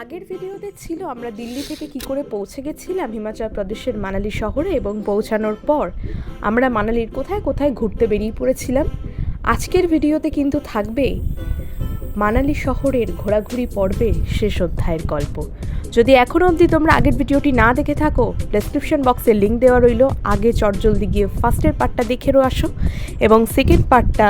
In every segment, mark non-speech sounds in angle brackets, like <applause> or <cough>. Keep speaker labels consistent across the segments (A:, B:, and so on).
A: আগের ভিডিওতে ছিল, আমরা দিল্লি থেকে কি করে পৌঁছে গেছিলাম হিমাচল প্রদেশের মানালি শহরে এবং পৌঁছানোর পর আমরা মানালির কোথায় কোথায় ঘুরতে বেরিয়ে পড়েছিলাম। আজকের ভিডিওতে কিন্তু থাকবে মানালি শহরের ঘোরাঘুরি পর্বের শেষ অধ্যায়ের গল্প। যদি এখনও অবধি তোমরা আগের ভিডিওটি না দেখে থাকো ডেসক্রিপশন বক্সে লিঙ্ক দেওয়া রইল। আগে চটজলদি গিয়ে ফার্স্টের পার্টটা দেখেও আসো এবং সেকেন্ড পার্টটা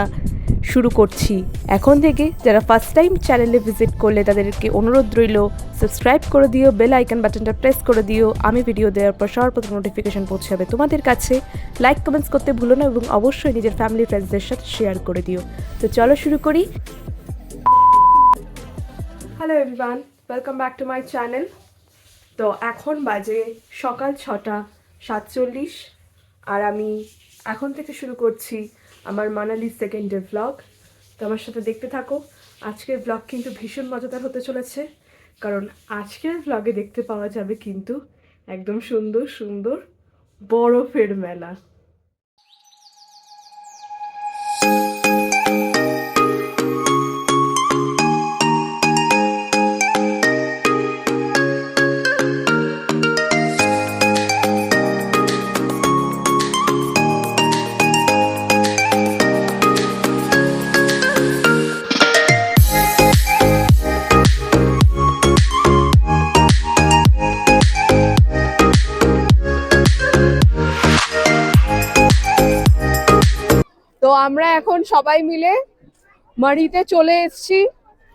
A: শুরু করছি। এখন থেকে যারা ফার্স্ট টাইম চ্যানেলে ভিজিট করলে তাদেরকে অনুরোধ রইল সাবস্ক্রাইব করে দিও বেল আইকন বাটনটা প্রেস করে দিও। আমি ভিডিও দেওয়ার পর সবার প্রথম নোটিফিকেশন পৌঁছাবে তোমাদের কাছে। লাইক কমেন্টস করতে ভুলো না এবং অবশ্যই নিজের ফ্যামিলি ফ্রেন্ডসদের সাথে শেয়ার করে দিও। তো চলো শুরু করি। Hello everyone welcome back to my channel তো এখন বাজে সকাল ছটা সাতচল্লিশ, আর আমি এখন থেকে শুরু করছি আমার মানালি সেকেন্ড ডে ভ্লগ তো আমার সাথে দেখতে থাকো। আজকের ব্লগ কিন্তু ভীষণ মজাদার হতে চলেছে। কারণ আজকের ব্লগে দেখতে পাওয়া যাবে কিন্তু একদম সুন্দর সুন্দর বরফের মেলা। আমরা এখন সবাই মিলে মারিতে চলে এসেছি।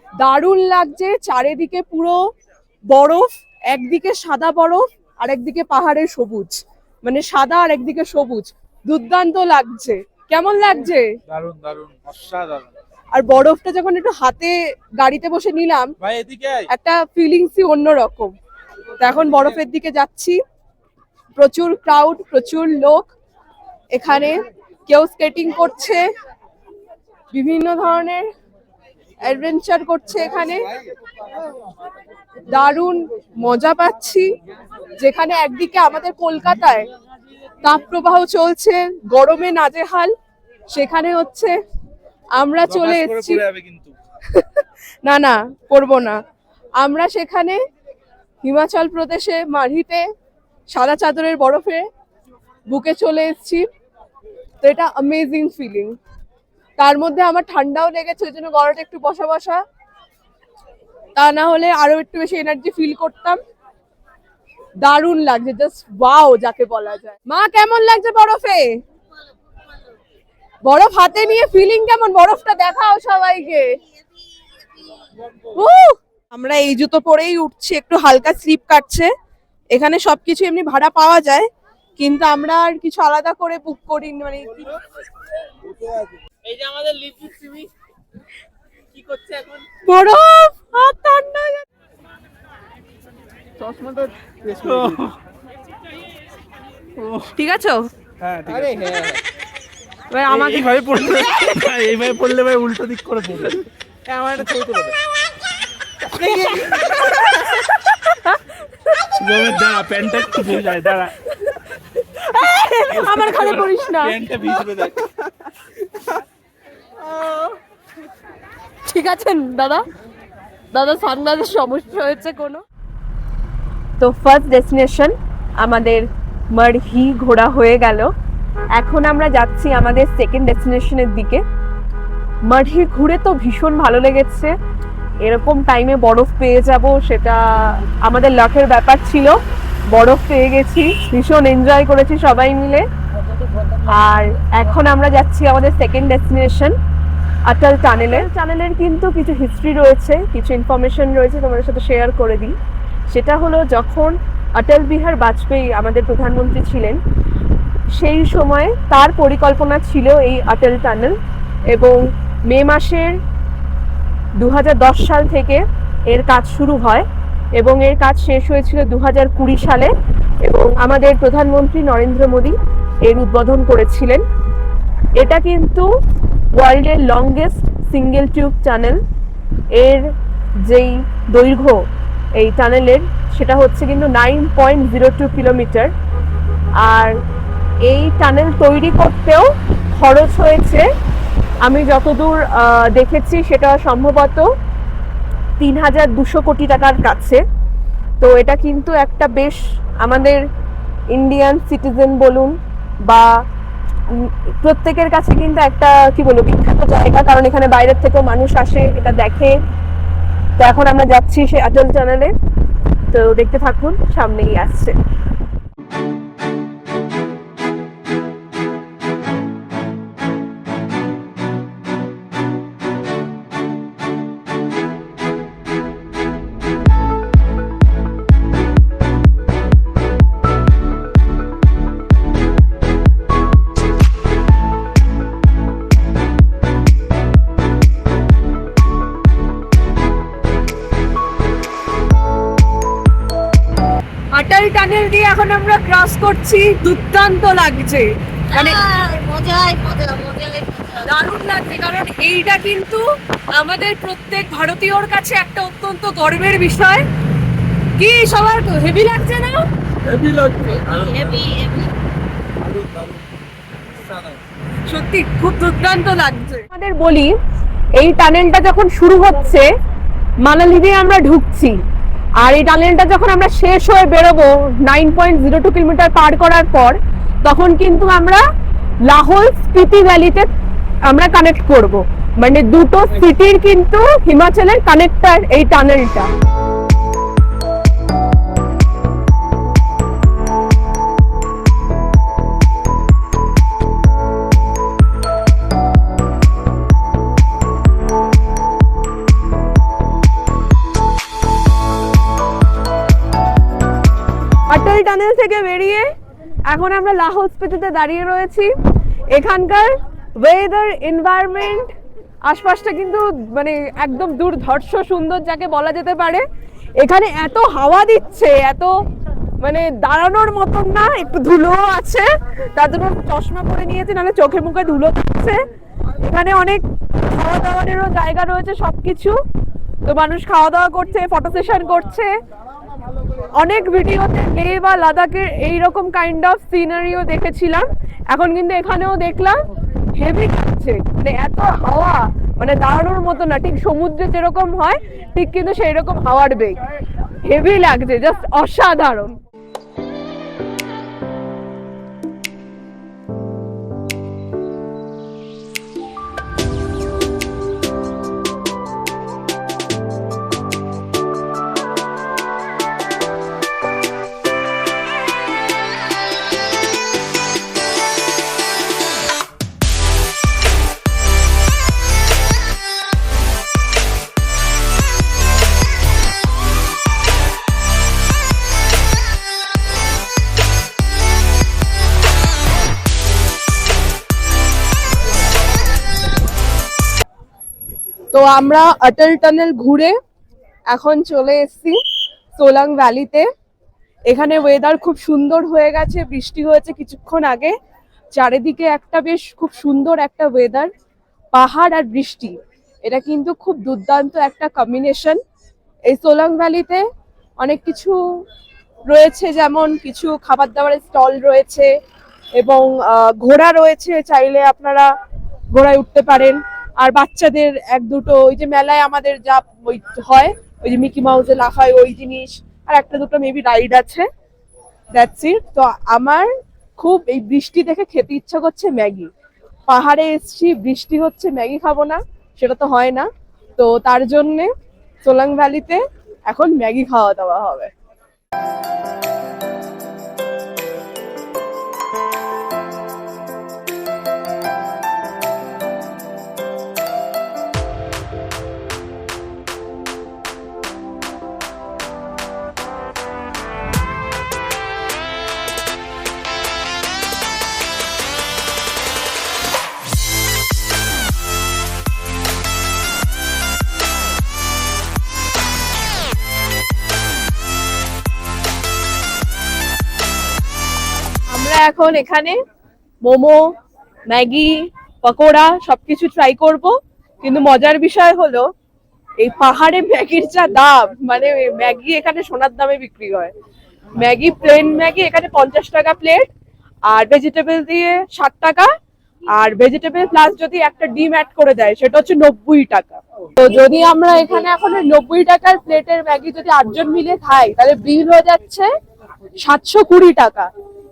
A: দারুণ লাগছে চারিদিকে পুরো বরফ একদিকে সাদা বরফ আর একদিকে পাহাড়ের সবুজ। মানে সাদা আর একদিকে সবুজ। দুর্দান্ত লাগছে। কেমন লাগছে?
B: অসাধারণ।
A: আর বরফটা যখন একটু হাতে গাড়িতে বসে নিলাম। একটা ফিলিংসই অন্যরকম। তো এখন বরফের দিকে যাচ্ছি। প্রচুর ক্রাউড প্রচুর লোক এখানে। কেউ স্কেটিং করছে বিভিন্ন ধরনের অ্যাডভেঞ্চার করছে এখানে। দারুণ মজা পাচ্ছি। যেখানে একদিকে আমাদের কলকাতায় তাপপ্রবাহ চলছে গরমে নাজেহাল সেখানে হচ্ছে আমরা চলে এসেছি। <laughs> না না করব না। আমরা সেখানে হিমাচল প্রদেশে মাঝিতে সাদা চাদরের বরফে বুকে চলে এসেছি। এটা অ্যামেজিং ফিলিং তার মধ্যে আমার ঠান্ডাও লেগেছে, ওই জন্য গলাটা একটু বসা বসা। তা না হলে আরও একটু বেশি এনার্জি ফিল করতাম। দারুণ লাগছে জাস্ট ওয়াও যাকে বলা যায়। মা, কেমন লাগছে বরফে? বরফ হাতে নিয়ে ফিলিং কেমন? বরফটা দেখাও সবাইকে! আমরা এই জুতো পরেই উঠছি, একটু হালকা স্লিপ কাটছে। এখানে সবকিছু এমনি ভাড়া পাওয়া যায়। কিন্তু আমরা আর কিছু আলাদা করে বুক করি মানে
B: এই যে আমাদের লিপি সিমি কি করছে এখন?
A: বরফ! হাত ঠান্ডা
B: চশমাটা
A: ঠিক আছে?
B: হ্যাঁ আরে হ্যাঁ।
A: এবার আমাকে
B: এইভাবে পড়লে এইভাবে পড়লে ভাই উল্টো দিক করে পড়বে। আমার একটা ছবি তুলে <laughs> দে। দাঁড়া প্যান্টটা একটু ভিজে যায় দাঁড়া।
A: আমার ঘরে না।
B: প্যান্টটা ভিজবে দেখ।
A: ঠিক আছেন দাদা। দাদা সানগ্লাসের সমস্যা হয়েছে কোনো? তো ফার্স্ট ডেস্টিনেশন আমাদের মারহি ঘোরা হয়ে গেল। এখন আমরা যাচ্ছি আমাদের সেকেন্ড ডেস্টিনেশনের দিকে। মারহি ঘুরে তো ভীষণ ভালো লেগেছে। এরকম টাইমে বরফ পেয়ে যাব, সেটা আমাদের লাখের ব্যাপার ছিল। বরফ পেয়ে গেছি, ভীষণ এনজয় করেছি সবাই মিলে। আর এখন আমরা যাচ্ছি আমাদের সেকেন্ড ডেস্টিনেশন অটল টানেলের টানেলের কিন্তু কিছু হিস্ট্রি রয়েছে, কিছু ইনফরমেশন রয়েছে তোমাদের সাথে শেয়ার করে দিই। সেটা হলো যখন অটল বিহার বাজপেয়ী আমাদের প্রধানমন্ত্রী ছিলেন, সেই সময় তার পরিকল্পনা ছিল এই অটল টানেল এবং মে মাসের দু হাজার দশ সাল থেকে এর কাজ শুরু হয় এবং এর কাজ শেষ হয়েছিল দু হাজার কুড়ি সালে এবং আমাদের প্রধানমন্ত্রী নরেন্দ্র মোদী এর উদ্বোধন করেছিলেন। এটা কিন্তু ওয়ার্ল্ডের লংগেস্ট সিঙ্গেল টিউব টানেল এর যেই দৈর্ঘ্য এই টানেলের সেটা হচ্ছে কিন্তু nine point zero two kilometre আর এই টানেল তৈরি করতেও খরচ হয়েছে আমি যতদূর দেখেছি সেটা সম্ভবত তিন হাজার দুশো কোটি টাকার কাছে। তো এটা কিন্তু একটা বেশ আমাদের ইন্ডিয়ান সিটিজেন বলুন বা প্রত্যেকের কাছে কিন্তু একটা, কি বলব, বিখ্যাত জায়গা। কারণ এখানে বাইরের থেকেও মানুষ আসে, এটা দেখে। তো এখন আমরা যাচ্ছি সেই অটল চ্যানেলে তো দেখতে থাকুন, সামনেই আসছে। এখন আমরা ক্রস করছি দুর্দান্ত লাগছে। মানে দারুণ লাগছে কারণ এইটা কিন্তু আমাদের প্রত্যেক ভারতীয়র কাছে একটা অত্যন্ত গর্বের বিষয়। কি সবার হেভি লাগছে না?
B: হেভি লাগছে
C: হেভি হেভি
A: সত্যি খুব দুর্দান্ত লাগছে। আমাদের বলি এই টানেলটা যখন শুরু হচ্ছে মানালি দিয়ে আমরা ঢুকছি। আর এই টানেলটা যখন আমরা শেষ হয়ে বেরোবো nine point zero two kilometre পার করার পর, তখন কিন্তু আমরা লাহোল স্পিতি ভ্যালিতে আমরা কানেক্ট করব। মানে দুটো সিটির কিন্তু হিমাচলের কানেক্টার এই টানেলটা। অটল টানেল থেকে বেরিয়ে এখন আমরা লাহোল স্পিতিতে দাঁড়িয়ে রয়েছি। এখানকার ওয়েদার এনভায়রনমেন্ট আশপাশটা কিন্তু মানে একদম দুর্ধর্ষ সুন্দর যাকে বলা যেতে পারে। এখানে এত হাওয়া দিচ্ছে, এত মানে দাঁড়ানোর মতন না, একটু ধুলো আছে। তার জন্য চশমা পরে নিয়েছি, নাহলে চোখে মুখে ধুলো দিচ্ছে। এখানে অনেক খাওয়া দাওয়ারেরও জায়গা রয়েছে সবকিছু। তো মানুষ খাওয়া দাওয়া করছে ফটো সেশন করছে। অনেক ভিডিওতে লে বা লাদাখের এইরকম কাইন্ড অফ সিনারিও দেখেছিলাম। এখন কিন্তু এখানেও দেখলাম হেভি লাগছে মানে এত হাওয়া মানে দাঁড়ানোর মতো না, ঠিক সমুদ্রে যেরকম হয়, ঠিক কিন্তু সেই রকম হাওয়ার বেগ। হেভি লাগছে জাস্ট অসাধারণ। তো আমরা অটল টানেল ঘুরে এখন চলে এসেছি সোলাং ভ্যালিতে। এখানে ওয়েদার খুব সুন্দর হয়ে গেছে, বৃষ্টি হয়েছে কিছুক্ষণ আগে। চারিদিকে একটা বেশ খুব সুন্দর একটা ওয়েদার পাহাড় আর বৃষ্টি। এটা কিন্তু খুব দুর্দান্ত একটা কম্বিনেশন এই সোলাং ভ্যালিতে অনেক কিছু রয়েছে, যেমন কিছু খাবার দাবারের স্টল রয়েছে এবং ঘোড়া রয়েছে, চাইলে আপনারা ঘোড়ায় উঠতে পারেন। আর বাচ্চাদের এক দুটো, ওই যে মেলায় আমাদের যা ওই হয়, ওই যে মিকি মাউসে লাফায় ওই জিনিস, আর একটা দুটো মেবি রাইড আছে দ্যাটস ইট তো আমার খুব এই বৃষ্টি দেখে খেতে ইচ্ছা করছে ম্যাগি। পাহাড়ে এসছি, বৃষ্টি হচ্ছে, ম্যাগি খাব না, সেটা তো হয় না। তো তার জন্যে সোলাং ভ্যালিতে এখন ম্যাগি খাওয়া দাওয়া হবে। এখন এখানে মোমো, ম্যাগি, পকোড়া সবকিছু ট্রাই করব। কিন্তু মজার বিষয় হলো, এই পাহাড়ে ম্যাগির যা দাম মানে ম্যাগি এখানে সোনার দামে বিক্রি হয়। ম্যাগি প্লেন ম্যাগি এখানে পঞ্চাশ টাকা প্লেট আর ভেজিটেবল দিয়ে ষাট টাকা, আর ভেজিটেবল প্লাস যদি একটা ডিম অ্যাড করে দেয়, সেটা হচ্ছে নব্বই টাকা। তো যদি আমরা এখানে এখন নব্বই টাকার প্লেটের ম্যাগি যদি আটজন মিলে খাই, তাহলে বিল হয়ে যাচ্ছে সাতশো কুড়ি টাকা।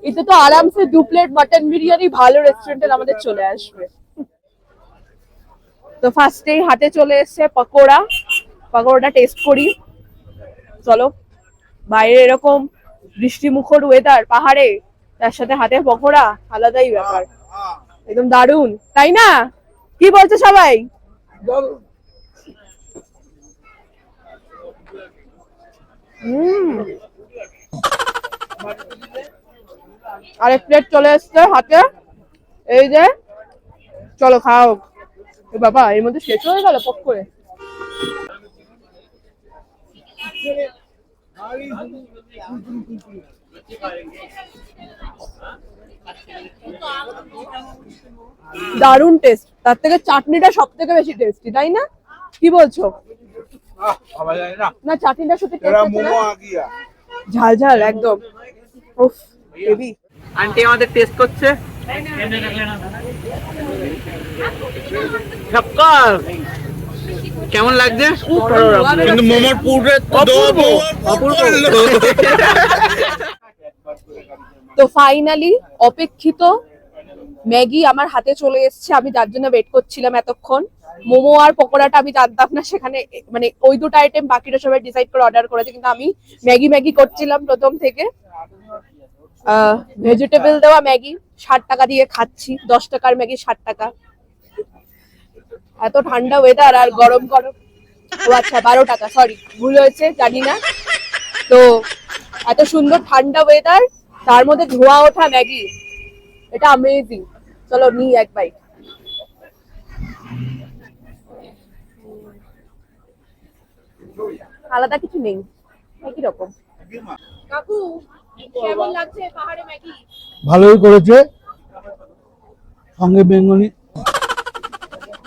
A: এতে তো আরামসে দু প্লেট মাটন বিরিয়ানি ভালো রেস্টুরেন্টে আমাদের চলে আসবে। তো ফার্স্টেই হাতে চলে এসছে পকোড়া। পকোড়াটা টেস্ট করি। চলো, বাইরে এরকম বৃষ্টি মুখর ওয়েদার পাহাড়ে, তার সাথে হাতে পকোড়া, আলাদাই ব্যাপার। একদম দারুণ, তাই না? কি বলছে সবাই? হুম। আরেক প্লেট চলে এসছে হাতে। এই যে চলো খাও। বাবা এর মধ্যে শেষ হয়ে গেল পক করে। দারুণ টেস্ট তার থেকে চাটনিটা সব থেকে বেশি টেস্টি তাই না? কি বলছো?
B: না।
A: চাটনিটা সত্যি ঝাল ঝাল একদম। উফ হেভি
B: আন্টি আমাদের টেস্ট করছে। কেমন লাগছে? কিন্তু মোমোর
A: তো ফাইনালি অপেক্ষিত ম্যাগি আমার হাতে চলে এসেছে। আমি যার জন্য ওয়েট করছিলাম এতক্ষণ। মোমো আর পকোড়াটা আমি জানতাম না, সেখানে মানে ওই দুটো আইটেম বাকিটা সবাই ডিসাইড করে অর্ডার করেছে, কিন্তু আমি ম্যাগি ম্যাগি করছিলাম প্রথম থেকে। ভেজিটেবল দেওয়া ম্যাগি, ষাট টাকা দিয়ে খাচ্ছি, দশ টাকার ম্যাগি, ষাট টাকা। এত ঠান্ডা ওয়েদার আর গরম গরম। ও আচ্ছা বারো টাকা সরি ভুল হয়েছে, জানি না। তো, এত সুন্দর ঠান্ডা ওয়েদার তার মধ্যে ধোয়া ওঠা ম্যাগি, এটা অ্যামেজিং চলো নি এক বাইট আলাদা কিছু নেই একই রকম। কাকু কেমন লাগছে পাহাড়ে ম্যাগি?
D: ভালোই করেছে। সঙ্গে বেঙ্গলি।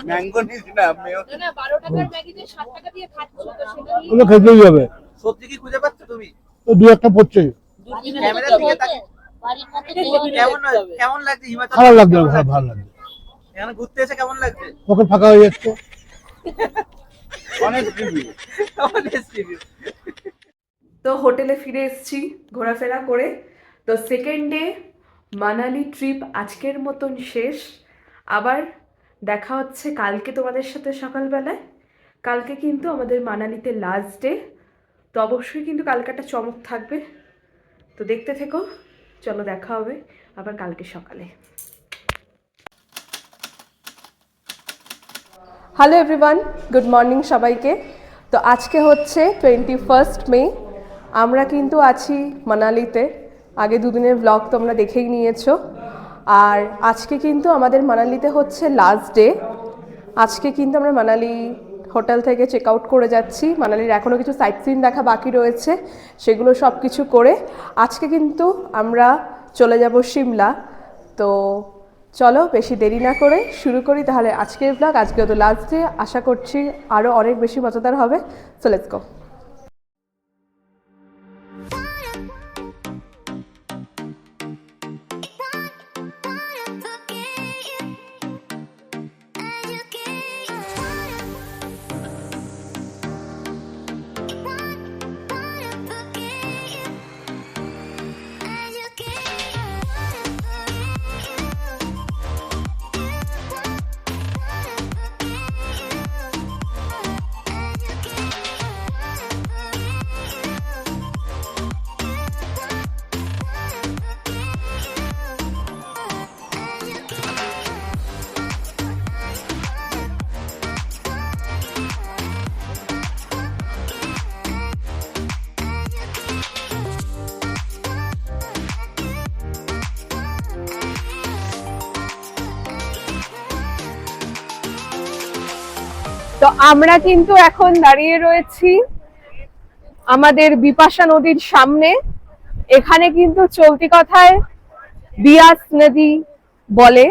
B: ম্যাঙ্গো নিস না মেয়
A: না না বারো টাকার ম্যাগি যে ষাট টাকা দিয়ে খাচ্ছ তো সেটা নিয়ে
D: ওগুলো খেতেই হবে
B: সত্যি কি খুঁজে পাচ্ছ তুমি?
D: তো দু একটা পড়ছে।
B: কেমন কেমন লাগছে
D: ভালো লাগবে ভালো ভালো লাগবে
B: এখানে ঘুরতে এসে কেমন লাগছে?
D: ফাঁকা হয়ে যাচ্ছে।
A: তো হোটেলে ফিরে এসেছি ঘোরাফেরা করে। তো সেকেন্ড ডে মানালি ট্রিপ আজকের মতন শেষ। আবার দেখা হচ্ছে কালকে তোমাদের সাথে সকালবেলায়। কালকে কিন্তু আমাদের মানালিতে লাস্ট ডে তো অবশ্যই কিন্তু কালকে একটা চমক থাকবে। তো দেখতে থেকো, চলো দেখা হবে আবার কালকে সকালে। হ্যালো এভরিওয়ান গুড মর্নিং সবাইকে। তো আজকে হচ্ছে টোয়েন্টি ফার্স্ট মে আমরা কিন্তু আছি মানালিতে। আগে দুদিনের ব্লগ তোমরা দেখেই নিয়েছো। আর আজকে কিন্তু আমাদের মানালিতে হচ্ছে লাস্ট ডে আজকে কিন্তু আমরা মানালি হোটেল থেকে চেক আউট করে যাচ্ছি। মানালির এখনও কিছু সাইট সিন দেখা বাকি রয়েছে, সেগুলো সব কিছু করে। আজকে কিন্তু আমরা চলে যাব সিমলা তো চলো বেশি দেরি না করে শুরু করি তাহলে আজকের ব্লগ আজকে তো লাস্ট ডে আশা করছি আরও অনেক বেশি মজাদার হবে। সো লেটস গো তো আমরা কিন্তু এখন দাঁড়িয়ে রয়েছি আমাদের বিপাশা নদীর সামনে। এখানে কিন্তু চলতি কথায় বিয়াস নদী বলে।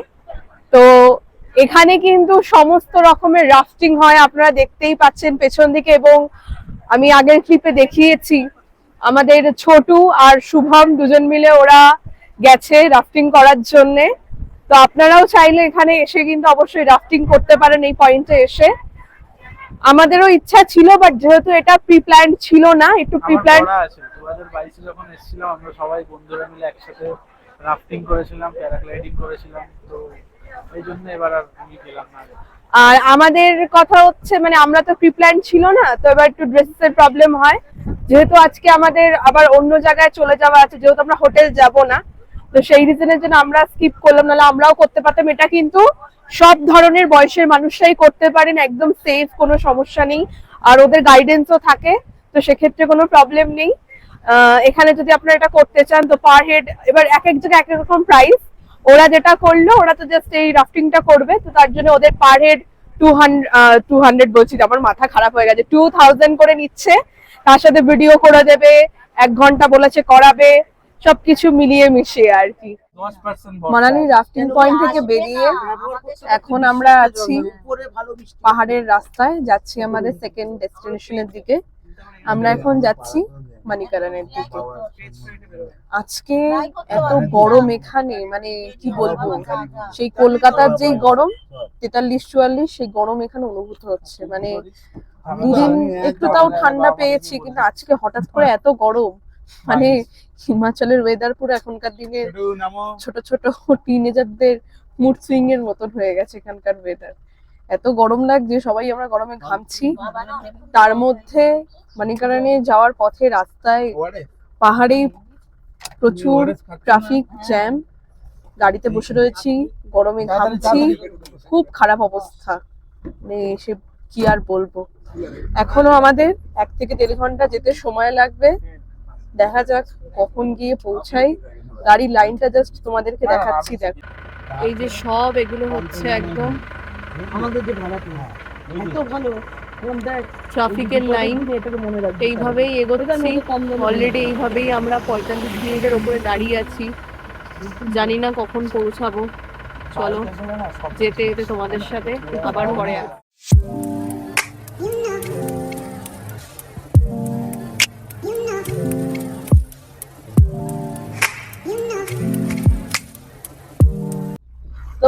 A: তো এখানে কিন্তু সমস্ত রকমের রাফটিং হয়, আপনারা দেখতেই পাচ্ছেন পেছন দিকে এবং আমি আগের ক্লিপে দেখিয়েছি, আমাদের ছোটু আর শুভম দুজন মিলে ওরা গেছে রাফটিং করার জন্যে। তো আপনারাও চাইলে এখানে এসে কিন্তু অবশ্যই রাফটিং করতে পারেন এই পয়েন্টে এসে। আমাদেরও ইচ্ছা ছিল বাট যেহেতু এটা প্রি প্ল্যান ছিল না একটু প্রি
B: দু হাজার বাইশে যখন এসেছিলাম আমরা সবাই বন্ধুরা মিলে একসাথে রাফটিং করেছিলাম প্যারাগ্লাইডিং করেছিলাম তো এই জন্য এবার আর আমি গেলাম না।
A: আর আমাদের কথা হচ্ছে মানে আমরা তো প্রি প্ল্যান ছিল না তো এবার একটু ড্রেসের প্রবলেম হয়। যেহেতু আজকে আমাদের আবার অন্য জায়গায় চলে যাওয়া আছে যেহেতু আমরা হোটেল যাব না তো সেই রিজনের জন্য আমরা স্কিপ করলাম নাহলে আমরাও করতে পারতাম এটা কিন্তু সব ধরনের বয়সের মানুষরাই করতে পারেন, একদম সেফ কোনো সমস্যা নেই। আর ওদের গাইডেন্সও থাকে, তো সেক্ষেত্রে কোনো প্রবলেম নেই। এখানে যদি আপনারা এটা করতে চান, তো পার হেড এবার এক এক জায়গায় এক এক রকম প্রাইস ওরা যেটা করল, ওরা তো জাস্ট এই রাফটিংটা করবে, তো তার জন্য ওদের per head two hundred two hundred বলছি আমার মাথা খারাপ হয়ে গেছে। টু থাউজেন্ড করে নিচ্ছে, তার সাথে ভিডিও করে দেবে এক ঘণ্টা বলেছে করাবে। সবকিছু মিলিয়ে মিশিয়ে আর কি। মানালি রাফটিং পয়েন্ট থেকে বেরিয়ে এখন আমরা আছি পাহাড়ের রাস্তায় যাচ্ছি আমাদের সেকেন্ড ডেস্টিনেশনের দিকে। আমরা এখন যাচ্ছি মানিকারানের দিকে। আজকে এত গরম এখানে মানে কি বলব? সেই কলকাতার যেই গরম তেতাল্লিশ চুয়াল্লিশ সেই গরম এখানে অনুভূত হচ্ছে। মানে দুদিন একটু তাও ঠান্ডা পেয়েছি কিন্তু আজকে হঠাৎ করে এত গরম। মানে হিমাচলের ওয়েদার পুরো এখনকার দিনে ছোট ছোট টিনেজারদের মুড সুইং এর মতন হয়ে গেছে এখানকার ওয়েদার এত গরম লাগছে সবাই আমরা গরমে ঘামছি। তার মধ্যে মানিকারানে যাওয়ার পথে রাস্তায় পাহাড়ে প্রচুর ট্রাফিক জ্যাম গাড়িতে বসে রয়েছি গরমে ঘামছি। খুব খারাপ অবস্থা। মানে সে কি আর বলব? এখনও আমাদের এক থেকে দেড় ঘণ্টা যেতে সময় লাগবে। দেখা যাক কখন গিয়ে পৌঁছাই। গাড়ির লাইনটা জাস্ট তোমাদেরকে দেখাচ্ছি দেখো। এই যে সব এগুলো হচ্ছে একদম
D: আমাদের যে ভাড়াটা এত ভালো।
A: ট্রাফিকের লাইন এইভাবেই এগোচ্ছি। অলরেডি এইভাবেই আমরা পঁয়তাল্লিশ মিনিটের ওপরে দাঁড়িয়ে আছি। জানি না কখন পৌঁছাবো। চলো যেতে যেতে তোমাদের সাথে আবার পরে আসব।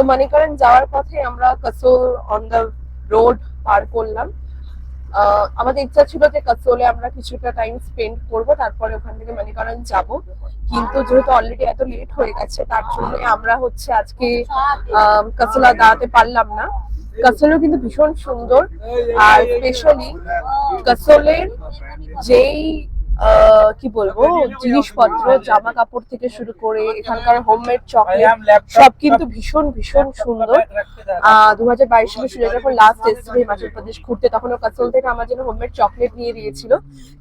A: মানিকরণ যাওয়ার পথে আমরা কাসোল অন দ্য রোড পার করলাম। আমাদের ইচ্ছা ছিল যে কাসোলে আমরা কিছুটা টাইম স্পেন্ড করব, তারপরে ওখান থেকে মানিকরণ যাব। কিন্তু যেহেতু অলরেডি এত লেট হয়ে গেছে, তার জন্য আমরা হচ্ছে আজকে কাসোলা দাঁড়াতে পারলাম না। কাসোলও কিন্তু ভীষণ সুন্দর, আর স্পেশালি কাসোলের যেই কি বলব? জিনিসপত্র জামা কাপড় থেকে শুরু করে এখানকার হোমমেড চকলেট সব কিন্তু ভীষণ ভীষণ সুন্দর। দু হাজার বাইশ সালে শুরু যখন লাস্ট এসেছিল হিমাচল প্রদেশ ঘুরতে তখন ও কাসল থেকে আমার জন্য হোমমেড চকলেট নিয়ে দিয়েছিল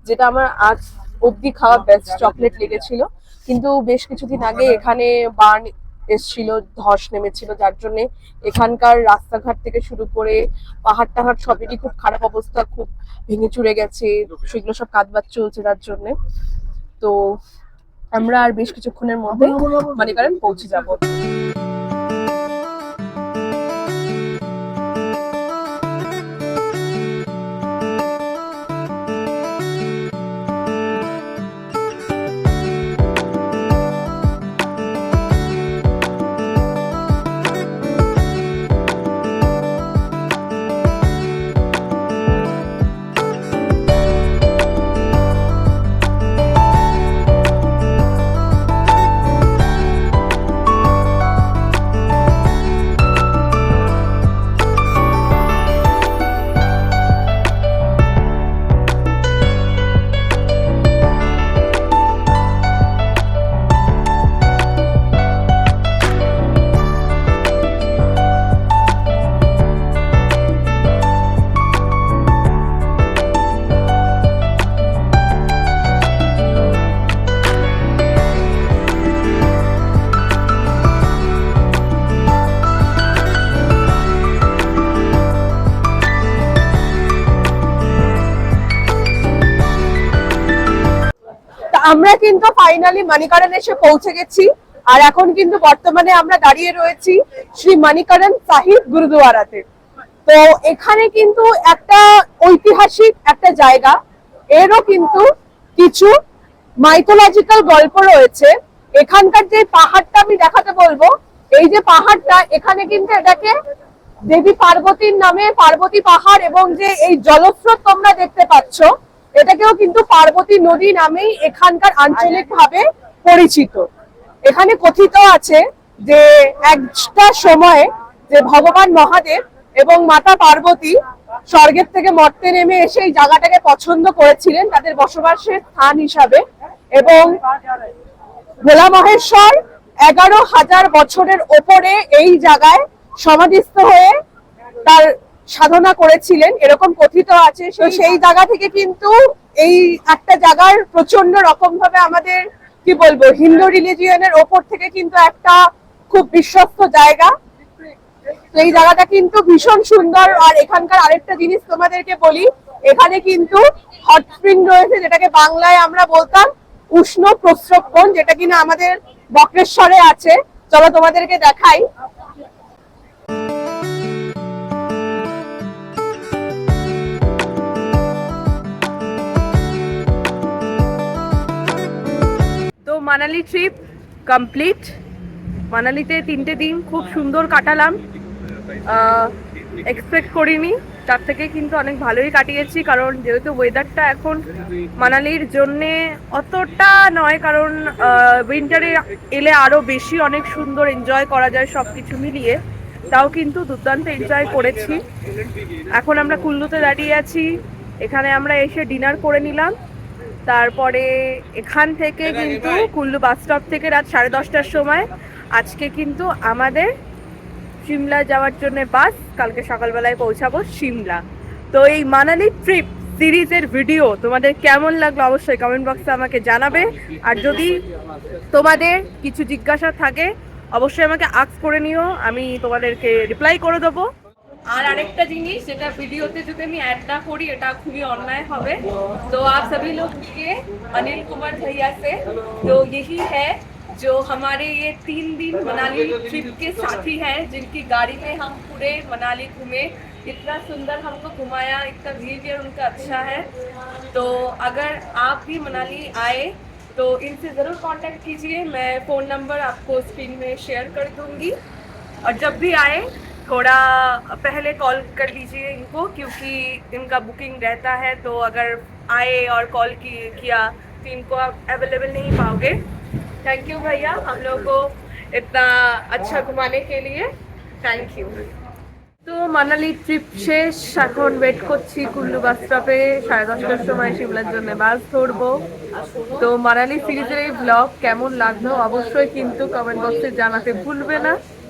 A: যেটা আমার আজ অব্দি খাওয়া বেস্ট চকলেট লেগেছিল। কিন্তু বেশ কিছুদিন আগে এখানে বার্ন এসছিল ধস নেমেছিল যার জন্যে এখানকার রাস্তাঘাট থেকে শুরু করে পাহাড় টাহাড় সবেরই খুব খারাপ অবস্থা খুব ভেঙে চুরে গেছে সেগুলো সব কাজবাজ চলছে তার জন্যে। তো আমরা আর বেশ কিছুক্ষণের মধ্যে মানে করেন পৌঁছে যাব। কিন্তু ফাইনালি মানিকারণ এসে পৌঁছে গেছি। আর এখন কিন্তু বর্তমানে আমরা দাঁড়িয়ে রয়েছি শ্রী মানিকারণ সাহিব গুরুদুয়ারাতে। তো এখানে কিন্তু একটা ঐতিহাসিক একটা জায়গা। এরও কিন্তু কিছু মাইথোলজিক্যাল গল্প রয়েছে। এখানকার যে পাহাড়টা আমি দেখাতে বলব, এই যে পাহাড়টা, এখানে কিন্তু এটাকে দেবী পার্বতীর নামে পার্বতী পাহাড় এবং যে এই জলস্রোত তোমরা দেখতে পাচ্ছ এটাকেও কিন্তু পার্বতী নদী নামেই এখানকার আঞ্চলিক ভাবে পরিচিত। এখানে কথিত আছে যে একটা সময়ে যে ভগবান মহাদেব এবং মাতা পার্বতী স্বর্গের থেকে মর্তে নেমে এসে এই জায়গাটাকে পছন্দ করেছিলেন তাদের বসবাসের স্থান হিসাবে এবং ভোলা মহেশ্বর এগারো হাজার বছরের ওপরে এই জায়গায় সমাধিস্থ হয়ে তার সাধনা করেছিলেন এরকম কথিত আছে। তো সেই জায়গা থেকে কিন্তু এই একটা জায়গার প্রচণ্ড রকম ভাবে আমাদের কি বলব হিন্দু রিলিজিয়নের ওপর থেকে কিন্তু একটা খুব বিশ্বস্ত জায়গা। তো এই জায়গাটা কিন্তু ভীষণ সুন্দর। আর এখানকার আরেকটা জিনিস তোমাদেরকে বলি এখানে কিন্তু হট স্প্রিং রয়েছে যেটাকে বাংলায় আমরা বলতাম উষ্ণ প্রস্রবণ যেটা কিনা আমাদের বক্রেশ্বরে আছে। চলো তোমাদেরকে দেখাই। মানালি ট্রিপ কমপ্লিট মানালিতে তিনটে দিন খুব সুন্দর কাটালাম। এক্সপেক্ট করিনি। তার থেকে কিন্তু অনেক ভালোই কাটিয়েছি, কারণ যেহেতু ওয়েদারটা এখন মানালির জন্যে অতটা নয়, কারণ উইন্টারে এলে আরও বেশি অনেক সুন্দর এনজয় করা যায় সব কিছু মিলিয়ে। তাও কিন্তু দুর্দান্ত এনজয় করেছি। এখন আমরা কুল্লুতে দাঁড়িয়ে আছি। এখানে আমরা এসে ডিনার করে নিলাম। তারপরে এখান থেকে কিন্তু কুল্লু বাস স্টপ থেকে রাত সাড়ে দশটার সময়। আজকে কিন্তু আমাদের সিমলা যাওয়ার জন্য বাস কালকে সকালবেলায় পৌঁছাবো সিমলা। তো এই মানালি ট্রিপ সিরিজের ভিডিও তোমাদের কেমন লাগল অবশ্যই কমেন্ট বক্সে আমাকে জানাবে। আর যদি তোমাদের কিছু জিজ্ঞাসা থাকে অবশ্যই আমাকে আক্স করে নিও আমি তোমাদেরকে রিপ্লাই করে দেবো। আর আরেকটা জিনিস যেটা ভিডিওতে যদি আমি অ্যাড না করি এটা খুবই অন্যায় হবে তো आप सभी लोग ये अनिल कुमार भैया से तो यही है जो हमारे ये तीन दिन मनाली ट्रिप के साथी हैं जिनकी गाड़ी में हम पूरे मनाली घूमे इतना सुंदर हमको घुमाया इतना बिहेवियर उनका अच्छा है तो अगर आप भी मनाली आए तो इनसे ज़रूर कांटेक्ट कीजिए मैं फ़ोन नंबर आपको स्क्रीन में शेयर कर दूंगी और जब भी आए थोड़ा पहले कॉल कर लीजिए इनको क्योंकि इनका बुकिंग रहता है तो अगर आए और कॉल की किया तो इनको आप अवेलेबल नहीं पाओगे थैंक यू भैया हम लोग को इतना अच्छा घुमाने के लिए थैंक यू তো মানালি ট্রিপ শেষ এখন ওয়েট করছি কুল্লু বাস স্টপে সাড়ে দশটার সময় সিমলার জন্য বাস ধরবো তো মানালি সিরিজের এই ব্লগ কেমন লাগলো অবশ্যই কিন্তু কমেন্ট বক্সে জানাতে ভুলবে না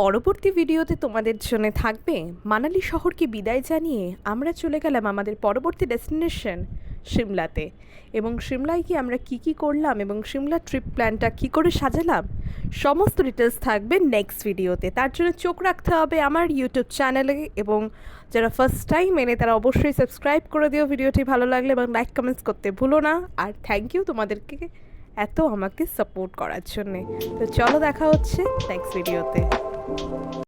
E: পরবর্তী ভিডিওতে তোমাদের জন্য থাকবে মানালি শহরকে বিদায় জানিয়ে আমরা চলে গেলাম আমাদের পরবর্তী ডেস্টিনেশন সিমলাতে। এবং সিমলায় গিয়ে আমরা কি কি করলাম এবং সিমলা ট্রিপ প্ল্যানটা কি করে সাজালাম, সমস্ত ডিটেলস থাকবে নেক্সট ভিডিওতে। তার জন্য চোখ রাখতে হবে আমার ইউটিউব চ্যানেলে এবং যারা ফার্স্ট টাইম এনে তারা অবশ্যই সাবস্ক্রাইব করে দিও। ভিডিওটি ভালো লাগলে এবং লাইক কমেন্টস করতে ভুলো না। আর থ্যাংক ইউ তোমাদেরকে। এত আমাকে সাপোর্ট করার জন্যে। তো চলো দেখা হচ্ছে নেক্সট ভিডিওতে